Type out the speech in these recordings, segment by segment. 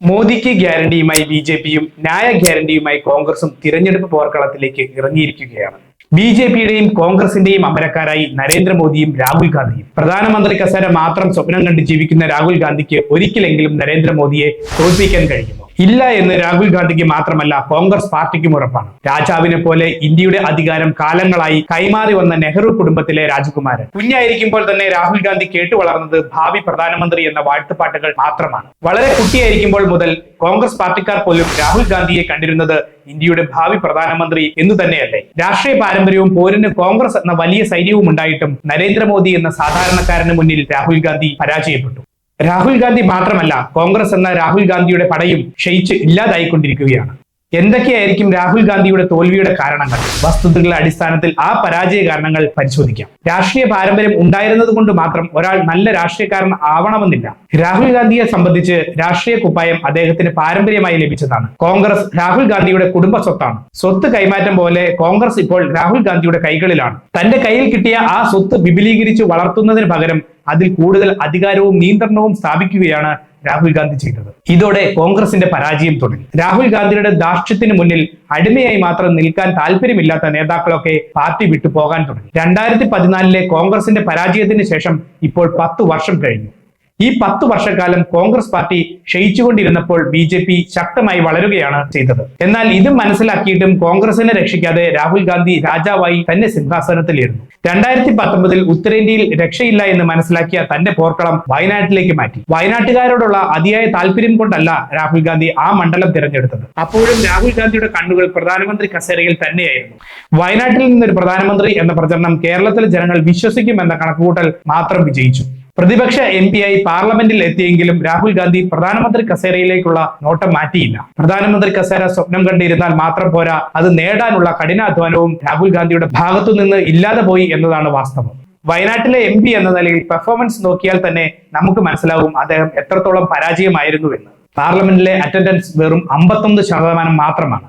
മോദിക്ക് ഗ്യാരണ്ടിയുമായി B J പിയും ന്യായ ഗ്യാരണ്ടിയുമായി കോൺഗ്രസും തിരഞ്ഞെടുപ്പ് പോർക്കളത്തിലേക്ക് ഇറങ്ങിയിരിക്കുകയാണ്. ബി ജെ പിയുടെയും കോൺഗ്രസിന്റെയും അമരക്കാരായി നരേന്ദ്രമോദിയും രാഹുൽ ഗാന്ധിയും. പ്രധാനമന്ത്രി കസേര മാത്രം സ്വപ്നം കണ്ട് ജീവിക്കുന്ന രാഹുൽ ഗാന്ധിക്ക് ഒരിക്കലെങ്കിലും നരേന്ദ്രമോദിയെ തോൽപ്പിക്കാൻ കഴിയുമോ? ഇല്ല എന്ന് രാഹുൽ ഗാന്ധിക്ക് മാത്രമല്ല കോൺഗ്രസ് പാർട്ടിക്കും ഉറപ്പാണ്. രാജാവിനെ പോലെ ഇന്ത്യയുടെ അധികാരം കാലങ്ങളായി കൈമാറി വന്ന നെഹ്റു കുടുംബത്തിലെ രാജകുമാരൻ. കുഞ്ഞായിരിക്കുമ്പോൾ തന്നെ രാഹുൽ ഗാന്ധി കേട്ടു വളർന്നത് ഭാവി പ്രധാനമന്ത്രി എന്ന വാഴ്ത്തുപാട്ടുകൾ മാത്രമാണ്. വളരെ കുട്ടിയായിരിക്കുമ്പോൾ മുതൽ കോൺഗ്രസ് പാർട്ടിക്കാർ പോലും രാഹുൽ ഗാന്ധിയെ കണ്ടിരുന്നത് ഇന്ത്യയുടെ ഭാവി പ്രധാനമന്ത്രി എന്ന് തന്നെയല്ലേ. രാഷ്ട്രീയ പാരമ്പര്യവും പോരിന് കോൺഗ്രസ് എന്ന വലിയ സൈന്യവും ഉണ്ടായിട്ടും നരേന്ദ്രമോദി എന്ന സാധാരണക്കാരന് മുന്നിൽ രാഹുൽ ഗാന്ധി പരാജയപ്പെട്ടു. രാഹുൽ ഗാന്ധി മാത്രമല്ല കോൺഗ്രസ് എന്ന രാഹുൽ ഗാന്ധിയുടെ പടയും ക്ഷയിച്ച് ഇല്ലാതായിക്കൊണ്ടിരിക്കുകയാണ്. എന്തൊക്കെയായിരിക്കും രാഹുൽ ഗാന്ധിയുടെ തോൽവിയുടെ കാരണങ്ങൾ? വസ്തുതകളുടെ അടിസ്ഥാനത്തിൽ ആ പരാജയ കാരണങ്ങൾ പരിശോധിക്കാം. രാഷ്ട്രീയ പാരമ്പര്യം ഉണ്ടായിരുന്നത് കൊണ്ട് മാത്രം ഒരാൾ നല്ല രാഷ്ട്രീയക്കാരൻ ആവണമെന്നില്ല. രാഹുൽ ഗാന്ധിയെ സംബന്ധിച്ച് രാഷ്ട്രീയ കുപ്പായം അദ്ദേഹത്തിന് പാരമ്പര്യമായി ലഭിച്ചതാണ്. കോൺഗ്രസ് രാഹുൽ ഗാന്ധിയുടെ കുടുംബ സ്വത്താണ്. സ്വത്ത് കൈമാറ്റം പോലെ കോൺഗ്രസ് ഇപ്പോൾ രാഹുൽ ഗാന്ധിയുടെ കൈകളിലാണ്. തന്റെ കയ്യിൽ കിട്ടിയ ആ സ്വത്ത് വിപുലീകരിച്ച് വളർത്തുന്നതിന് പകരം അതിൽ കൂടുതൽ അധികാരവും നിയന്ത്രണവും സ്ഥാപിക്കുകയാണ് രാഹുൽ ഗാന്ധി ചെയ്തത്. ഇതോടെ കോൺഗ്രസിന്റെ പരാജയം തുടങ്ങി രാഹുൽ ഗാന്ധിയുടെ ദാർഷ്ട്യത്തിന് മുന്നിൽ അടിമയായി മാത്രം നിൽക്കാൻ താല്പര്യമില്ലാത്ത നേതാക്കളൊക്കെ പാർട്ടി വിട്ടു പോകാൻ തുടങ്ങി. രണ്ടായിരത്തി പതിനാലിലെ കോൺഗ്രസിന്റെ പരാജയത്തിന് ശേഷം ഇപ്പോൾ പത്ത് വർഷം കഴിഞ്ഞു. ഈ പത്തു വർഷക്കാലം കോൺഗ്രസ് പാർട്ടി ക്ഷയിച്ചുകൊണ്ടിരുന്നപ്പോൾ ബി ജെ പി ശക്തമായി വളരുകയാണ് ചെയ്തത്. എന്നാൽ ഇത് മനസ്സിലാക്കിയിട്ടും കോൺഗ്രസിനെ രക്ഷിക്കാതെ രാഹുൽ ഗാന്ധി രാജാവായി തന്നെ സിംഹാസനത്തിലിരുന്നു. രണ്ടായിരത്തി പത്തൊമ്പതിൽ ഉത്തരേന്ത്യയിൽ രക്ഷയില്ല എന്ന് മനസ്സിലാക്കിയ തന്റെ പോർക്കളം വയനാട്ടിലേക്ക് മാറ്റി. വയനാട്ടുകാരോടുള്ള അതിയായ താല്പര്യം കൊണ്ടല്ല രാഹുൽ ഗാന്ധി ആ മണ്ഡലം തിരഞ്ഞെടുത്തത്. അപ്പോഴും രാഹുൽ ഗാന്ധിയുടെ കണ്ണുകൾ പ്രധാനമന്ത്രി കസേരയിൽ തന്നെയായിരുന്നു. വയനാട്ടിൽ നിന്നൊരു പ്രധാനമന്ത്രി എന്ന പ്രചരണം കേരളത്തിലെ ജനങ്ങൾ വിശ്വസിക്കുമെന്ന കണക്കുകൂട്ടൽ മാത്രം വിജയിച്ചു. പ്രതിപക്ഷ എം പി ആയി പാർലമെന്റിൽ എത്തിയെങ്കിലും രാഹുൽ ഗാന്ധി പ്രധാനമന്ത്രി കസേരയിലേക്കുള്ള നോട്ടം മാറ്റിയില്ല. പ്രധാനമന്ത്രി കസേര സ്വപ്നം കണ്ടിരുന്നാൽ മാത്രം പോരാ അത് നേടാനുള്ള കഠിനാധ്വാനവും രാഹുൽ ഗാന്ധിയുടെ ഭാഗത്തു നിന്ന് ഇല്ലാതെ പോയി എന്നതാണ് വാസ്തവം. വയനാട്ടിലെ എം പി എന്ന നിലയിൽ പെർഫോമൻസ് നോക്കിയാൽ തന്നെ നമുക്ക് മനസ്സിലാവും അദ്ദേഹം എത്രത്തോളം പരാജയമായിരുന്നു എന്ന്. പാർലമെന്റിലെ അറ്റൻഡൻസ് വെറും അമ്പത്തൊന്ന് ശതമാനം മാത്രമാണ്.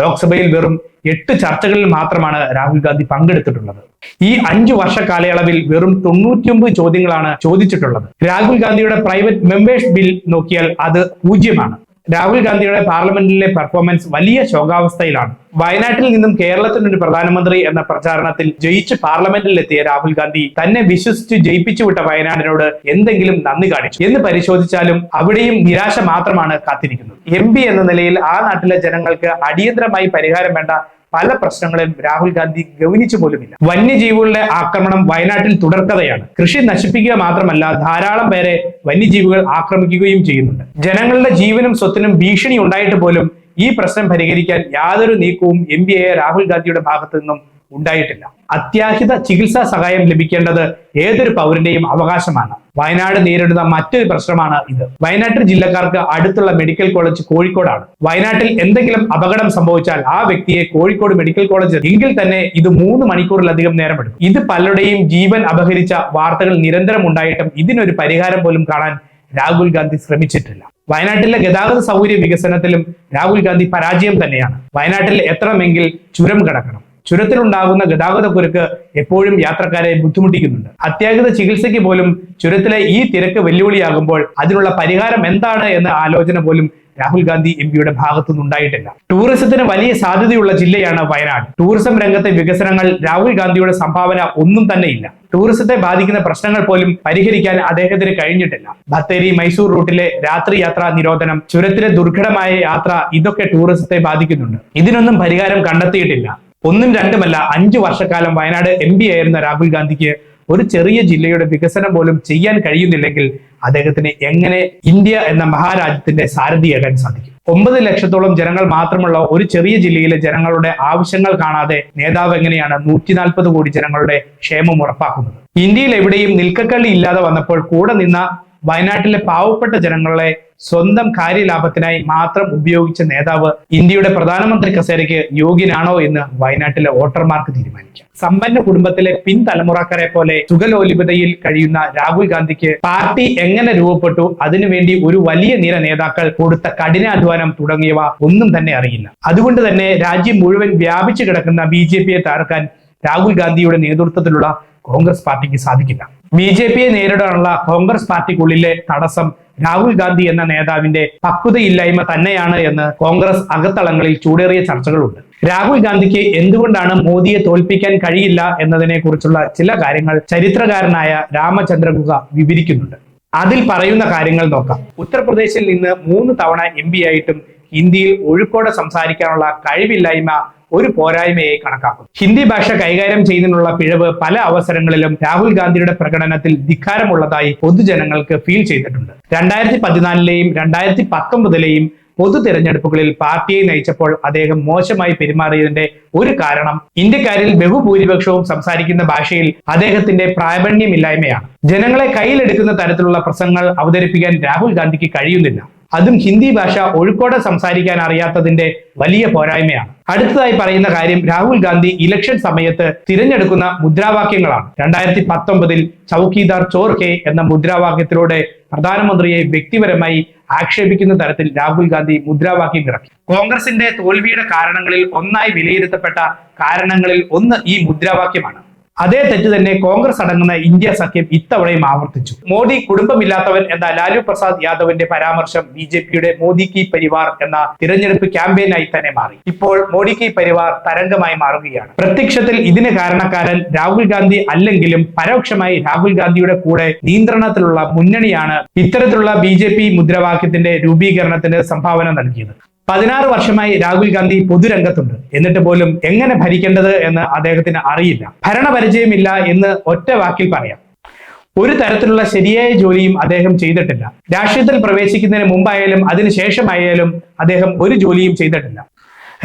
ലോക്സഭയിൽ വെറും എട്ട് ചർച്ചകളിൽ മാത്രമാണ് രാഹുൽ ഗാന്ധി പങ്കെടുത്തിട്ടുള്ളത്. ഈ അഞ്ചു വർഷ കാലയളവിൽ വെറും തൊണ്ണൂറ്റിയൊമ്പത് ചോദ്യങ്ങളാണ് ചോദിച്ചിട്ടുള്ളത്. രാഹുൽ ഗാന്ധിയുടെ പ്രൈവറ്റ് മെമ്പേഴ്സ് ബിൽ നോക്കിയാൽ അത് പൂജ്യമാണ്. രാഹുൽ ഗാന്ധിയുടെ പാർലമെന്റിലെ പെർഫോമൻസ് വലിയ ശോകാവസ്ഥയിലാണ്. വയനാട്ടിൽ നിന്നും കേരളത്തിനൊരു പ്രധാനമന്ത്രി എന്ന പ്രചാരണത്തിൽ ജയിച്ച് പാർലമെന്റിൽ എത്തിയ രാഹുൽ ഗാന്ധി തന്നെ വിശ്വസിച്ച് ജയിപ്പിച്ചുവിട്ട വയനാടിനോട് എന്തെങ്കിലും നന്ദി കാണിച്ചു. എന്ന് പരിശോധിച്ചാലും അവിടെയും നിരാശ മാത്രമാണ് കാത്തിരിക്കുന്നത്. എം എന്ന നിലയിൽ ആ നാട്ടിലെ ജനങ്ങൾക്ക് അടിയന്തരമായി പരിഹാരം വേണ്ട പല പ്രശ്നങ്ങളും രാഹുൽ ഗാന്ധി ഗവനിച്ചു പോലുമില്ല. വന്യജീവികളുടെ ആക്രമണം വയനാട്ടിൽ തുടർക്കഥയാണ്. കൃഷി നശിപ്പിക്കുക മാത്രമല്ല ധാരാളം പേരെ വന്യജീവികൾ ആക്രമിക്കുകയും ചെയ്യുന്നുണ്ട്. ജനങ്ങളുടെ ജീവനും സ്വത്തിനും ഭീഷണി ഉണ്ടായിട്ട് പോലും ഈ പ്രശ്നം പരിഹരിക്കാൻ യാതൊരു നീക്കവും എം രാഹുൽ ഗാന്ധിയുടെ ഭാഗത്തു നിന്നും ഉണ്ടായിട്ടില്ല. അത്യാഹിത ചികിത്സാ സഹായം ലഭിക്കേണ്ടത് ഏതൊരു പൗരന്റെയും അവകാശമാണ്. വയനാട് നേരിടുന്ന മറ്റൊരു പ്രശ്നമാണ് ഇത്. വയനാട്ടിൽ ജില്ലക്കാർക്ക് അടുത്തുള്ള മെഡിക്കൽ കോളേജ് കോഴിക്കോടാണ്. വയനാട്ടിൽ എന്തെങ്കിലും അപകടം സംഭവിച്ചാൽ ആ വ്യക്തിയെ കോഴിക്കോട് മെഡിക്കൽ കോളേജ് എങ്കിൽ തന്നെ ഇത് മൂന്ന് മണിക്കൂറിലധികം നേരമെടുക്കും. ഇത് പലരുടെയും ജീവൻ അപഹരിച്ച വാർത്തകൾ നിരന്തരം ഉണ്ടായിട്ടും ഇതിനൊരു പരിഹാരം പോലും കാണാൻ രാഹുൽ ഗാന്ധി ശ്രമിച്ചിട്ടില്ല. വയനാട്ടിലെ ഗതാഗത സൗകര്യ വികസനത്തിലും രാഹുൽ ഗാന്ധി പരാജയം തന്നെയാണ്. വയനാട്ടിൽ എത്രമെങ്കിൽ ചുരം കടക്കണം. ചുരത്തിലുണ്ടാകുന്ന ഗതാഗത കുരുക്ക് എപ്പോഴും യാത്രക്കാരെ ബുദ്ധിമുട്ടിക്കുന്നുണ്ട്. അത്യാഹിത ചികിത്സയ്ക്ക് പോലും ചുരത്തിലെ ഈ തിരക്ക് വെല്ലുവിളിയാകുമ്പോൾ അതിനുള്ള പരിഹാരം എന്താണ് എന്ന ആലോചന പോലും രാഹുൽ ഗാന്ധി എം പിയുടെ ഭാഗത്തുനിന്നുണ്ടായിട്ടില്ല ടൂറിസത്തിന് വലിയ സാധ്യതയുള്ള ജില്ലയാണ് വയനാട്. ടൂറിസം രംഗത്തെ വികസനങ്ങൾ രാഹുൽ ഗാന്ധിയുടെ സംഭാവന ഒന്നും തന്നെ ഇല്ല. ടൂറിസത്തെ ബാധിക്കുന്ന പ്രശ്നങ്ങൾ പോലും പരിഹരിക്കാൻ അദ്ദേഹത്തിന് കഴിഞ്ഞിട്ടില്ല. ബത്തേരി മൈസൂർ റൂട്ടിലെ രാത്രി യാത്രാ നിരോധനം ചുരത്തിലെ ദുർഘടമായ യാത്ര ഇതൊക്കെ ടൂറിസത്തെ ബാധിക്കുന്നുണ്ട്. ഇതിനൊന്നും പരിഹാരം കണ്ടെത്തിയിട്ടില്ല. ഒന്നും രണ്ടുമല്ല അഞ്ചു വർഷക്കാലം വയനാട് എം പി ആയിരുന്ന രാഹുൽ ഗാന്ധിക്ക് ഒരു ചെറിയ ജില്ലയുടെ വികസനം പോലും ചെയ്യാൻ കഴിയുന്നില്ലെങ്കിൽ അദ്ദേഹത്തിന് എങ്ങനെ ഇന്ത്യ എന്ന മഹാരാജ്യത്തിന്റെ സാരഥിയാകാൻ സാധിക്കും? ഒമ്പത് ലക്ഷത്തോളം ജനങ്ങൾ മാത്രമുള്ള ഒരു ചെറിയ ജില്ലയിലെ ജനങ്ങളുടെ ആവശ്യങ്ങൾ കാണാതെ നേതാവ് എങ്ങനെയാണ് നൂറ്റി നാൽപ്പത് കോടി ജനങ്ങളുടെ ക്ഷേമം ഉറപ്പാക്കുന്നത്? ഇന്ത്യയിൽ എവിടെയും നിൽക്കക്കള്ളി ഇല്ലാതെ വന്നപ്പോൾ കൂടെ നിന്ന വയനാട്ടിലെ പാവപ്പെട്ട ജനങ്ങളെ സ്വന്തം കാര്യലാഭത്തിനായി മാത്രം ഉപയോഗിച്ച നേതാവ് ഇന്ത്യയുടെ പ്രധാനമന്ത്രി കസേരയ്ക്ക് യോഗ്യനാണോ എന്ന് വയനാട്ടിലെ വോട്ടർമാർക്ക് തീരുമാനിക്കാം. സമ്പന്ന കുടുംബത്തിലെ പിൻതലമുറക്കാരെ പോലെ സുഖലോലിപതയിൽ കഴിയുന്ന രാഹുൽ ഗാന്ധിക്ക് പാർട്ടി എങ്ങനെ രൂപപ്പെട്ടു? അതിനുവേണ്ടി ഒരു വലിയ നിര നേതാക്കൾ കൊടുത്ത കഠിനാധ്വാനം തുടങ്ങിയവ ഒന്നും തന്നെ അറിയില്ല. അതുകൊണ്ട് തന്നെ രാജ്യം മുഴുവൻ വ്യാപിച്ചു കിടക്കുന്ന ബി ജെ പിയെ തകർക്കാൻ രാഹുൽ ഗാന്ധിയുടെ നേതൃത്വത്തിലുള്ള കോൺഗ്രസ് പാർട്ടിക്ക് സാധിക്കില്ല. ബി ജെ പിയെ നേരിടാനുള്ള കോൺഗ്രസ് പാർട്ടിക്കുള്ളിലെ തടസ്സം രാഹുൽ ഗാന്ധി എന്ന നേതാവിന്റെ പക്വതയില്ലായ്മ തന്നെയാണ് എന്ന് കോൺഗ്രസ് അകത്തളങ്ങളിൽ ചൂടേറിയ ചർച്ചകളുണ്ട്. രാഹുൽ ഗാന്ധിക്ക് എന്തുകൊണ്ടാണ് മോദിയെ തോൽപ്പിക്കാൻ കഴിയില്ല എന്നതിനെ കുറിച്ചുള്ള ചില കാര്യങ്ങൾ ചരിത്രകാരനായ രാമചന്ദ്ര ഗുഹ വിവരിക്കുന്നുണ്ട്. അതിൽ പറയുന്ന കാര്യങ്ങൾ നോക്കാം. ഉത്തർപ്രദേശിൽ നിന്ന് മൂന്ന് തവണ എം ആയിട്ടും ഹിന്ദിയിൽ ഒഴുക്കോടെ സംസാരിക്കാനുള്ള കഴിവില്ലായ്മ ഒരു പോരായ്മയായി കണക്കാക്കും ഹിന്ദി ഭാഷ കൈകാര്യം ചെയ്യുന്നതിനുള്ള പിഴവ് പല അവസരങ്ങളിലും രാഹുൽ ഗാന്ധിയുടെ പ്രകടനത്തിൽ ധിക്കാരമുള്ളതായി പൊതുജനങ്ങൾക്ക് ഫീൽ ചെയ്തിട്ടുണ്ട്. രണ്ടായിരത്തി പതിനാലിലെയും രണ്ടായിരത്തി പത്തൊമ്പതിലെയും പൊതു തിരഞ്ഞെടുപ്പുകളിൽ പാർട്ടിയെ നയിച്ചപ്പോൾ അദ്ദേഹം മോശമായി പെരുമാറിയതിന്റെ ഒരു കാരണം ഇന്ത്യക്കാരിൽ ബഹുഭൂരിപക്ഷവും സംസാരിക്കുന്ന ഭാഷയിൽ അദ്ദേഹത്തിന്റെ പ്രാബണ്യമില്ലായ്മയാണ് ജനങ്ങളെ കയ്യിലെടുക്കുന്ന തരത്തിലുള്ള പ്രസംഗങ്ങൾ അവതരിപ്പിക്കാൻ രാഹുൽ ഗാന്ധിക്ക് കഴിയുന്നില്ല. അതും ഹിന്ദി ഭാഷ ഒഴുക്കോടെ സംസാരിക്കാൻ അറിയാത്തതിന്റെ വലിയ പോരായ്മയാണ്. അടുത്തതായി പറയുന്ന കാര്യം രാഹുൽ ഗാന്ധി ഇലക്ഷൻ സമയത്ത് തിരഞ്ഞെടുക്കുന്ന മുദ്രാവാക്യങ്ങളാണ്. രണ്ടായിരത്തി പത്തൊമ്പതിൽ ചൌക്കീദാർ ചോർ കെ എന്ന മുദ്രാവാക്യത്തിലൂടെ പ്രധാനമന്ത്രിയെ വ്യക്തിപരമായി ആക്ഷേപിക്കുന്ന തരത്തിൽ രാഹുൽ ഗാന്ധി മുദ്രാവാക്യം ഇറക്കി. കോൺഗ്രസിന്റെ തോൽവിയുടെ കാരണങ്ങളിൽ ഒന്നായി വിലയിരുത്തപ്പെട്ട കാരണങ്ങളിൽ ഒന്ന് ഈ മുദ്രാവാക്യമാണ്. അതേ തെറ്റ് തന്നെ കോൺഗ്രസ് അടങ്ങുന്ന ഇന്ത്യ സഖ്യം ഇത്തവണയും ആവർത്തിച്ചു. മോദി കുടുംബമില്ലാത്തവൻ എന്ന ലാലു പ്രസാദ് യാദവിന്റെ പരാമർശം ബി ജെ പിയുടെ മോദി കി പരിവാർ എന്ന തിരഞ്ഞെടുപ്പ് ക്യാമ്പയിനായി തന്നെ മാറി. ഇപ്പോൾ മോദി കി പരിവാർ തരംഗമായി മാറുകയാണ്. പ്രത്യക്ഷത്തിൽ ഇതിന് കാരണക്കാരൻ രാഹുൽ ഗാന്ധി അല്ലെങ്കിലും പരോക്ഷമായി രാഹുൽ ഗാന്ധിയുടെ കൂടെ നിയന്ത്രണത്തിലുള്ള മുന്നണിയാണ് ഇത്തരത്തിലുള്ള ബി മുദ്രാവാക്യത്തിന്റെ രൂപീകരണത്തിന് സംഭാവന നൽകിയത്. പതിനാറ് വർഷമായി രാഹുൽ ഗാന്ധി പൊതുരംഗത്തുണ്ട്. എന്നിട്ട് പോലും എങ്ങനെ ഭരിക്കേണ്ടത് എന്ന് അദ്ദേഹത്തിന് അറിയില്ല. ഭരണപരിചയമില്ല എന്ന് ഒറ്റ വാക്കിൽ പറയാം. ഒരു തരത്തിലുള്ള ശരിയായ ജോലിയും അദ്ദേഹം ചെയ്തിട്ടില്ല. രാഷ്ട്രീയത്തിൽ പ്രവേശിക്കുന്നതിന് മുമ്പായാലും അതിനുശേഷമായാലും അദ്ദേഹം ഒരു ജോലിയും ചെയ്തിട്ടില്ല.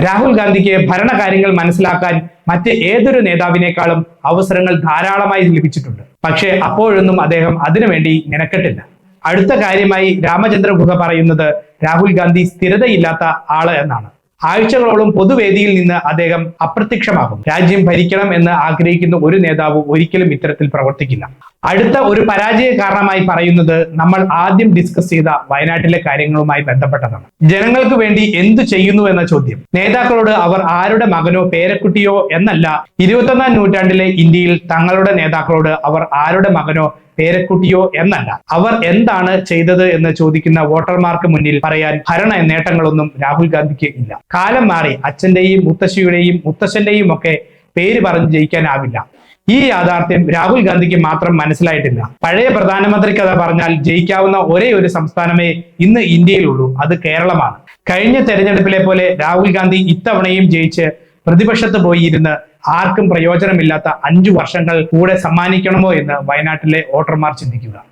രാഹുൽ ഗാന്ധിക്ക് ഭരണകാര്യങ്ങൾ മനസ്സിലാക്കാൻ മറ്റ് ഏതൊരു നേതാവിനേക്കാളും അവസരങ്ങൾ ധാരാളമായി ലഭിച്ചിട്ടുണ്ട്. പക്ഷേ അപ്പോഴൊന്നും അദ്ദേഹം അതിനുവേണ്ടി നിനക്കെട്ടില്ല അടുത്ത കാര്യമായി രാമചന്ദ്ര ഗുഹ പറയുന്നത് രാഹുൽ ഗാന്ധി സ്ഥിരതയില്ലാത്ത ആൾ എന്നാണ്. ആഴ്ചകളോളം പൊതുവേദിയിൽ നിന്ന് അദ്ദേഹം അപ്രത്യക്ഷമാകും രാജ്യം ഭരിക്കണം എന്ന് ആഗ്രഹിക്കുന്ന ഒരു നേതാവ് ഒരിക്കലും ഇത്തരത്തിൽ പ്രവർത്തിക്കില്ല. അടുത്ത ഒരു പരാജയ കാരണമായി പറയുന്നത് നമ്മൾ ആദ്യം ഡിസ്കസ് ചെയ്ത വയനാട്ടിലെ കാര്യങ്ങളുമായി ബന്ധപ്പെട്ടതാണ്. ജനങ്ങൾക്ക് വേണ്ടി എന്തു ചെയ്യുന്നു എന്ന ചോദ്യം. നേതാക്കളോട് അവർ ആരുടെ മകനോ പേരക്കുട്ടിയോ എന്നല്ല ഇരുപത്തൊന്നാം നൂറ്റാണ്ടിലെ ഇന്ത്യയിൽ തങ്ങളുടെ നേതാക്കളോട് അവർ ആരുടെ മകനോ പേരക്കുട്ടിയോ എന്നല്ല. അവർ എന്താണ് ചെയ്തത് എന്ന് ചോദിക്കുന്ന വോട്ടർമാർക്ക് മുന്നിൽ പറയാൻ ഭരണ നേട്ടങ്ങളൊന്നും രാഹുൽ ഗാന്ധിക്ക് ഇല്ല. കാലം മാറി അച്ഛന്റെയും മുത്തശ്ശിയുടെയും മുത്തശ്ശന്റെയും ഒക്കെ പേര് പറഞ്ഞ് ജയിക്കാനാവില്ല. ഈ യാഥാർത്ഥ്യം രാഹുൽ ഗാന്ധിക്ക് മാത്രം മനസ്സിലായിട്ടില്ല. പഴയ പ്രധാനമന്ത്രി കഥ പറഞ്ഞാൽ ജയിക്കാവുന്ന ഒരേ ഒരു സംസ്ഥാനമേ ഇന്ന് ഇന്ത്യയിലുള്ളൂ. അത് കേരളമാണ്. കഴിഞ്ഞ തെരഞ്ഞെടുപ്പിലെ പോലെ രാഹുൽ ഗാന്ധി ഇത്തവണയും ജയിച്ച് പ്രതിപക്ഷത്ത് പോയി ഇരുന്ന് ആർക്കും പ്രയോജനമില്ലാത്ത അഞ്ചു വർഷങ്ങൾ കൂടെ സമ്മാനിക്കണമോ എന്ന് വയനാട്ടിലെ വോട്ടർമാർ ചിന്തിക്കുക.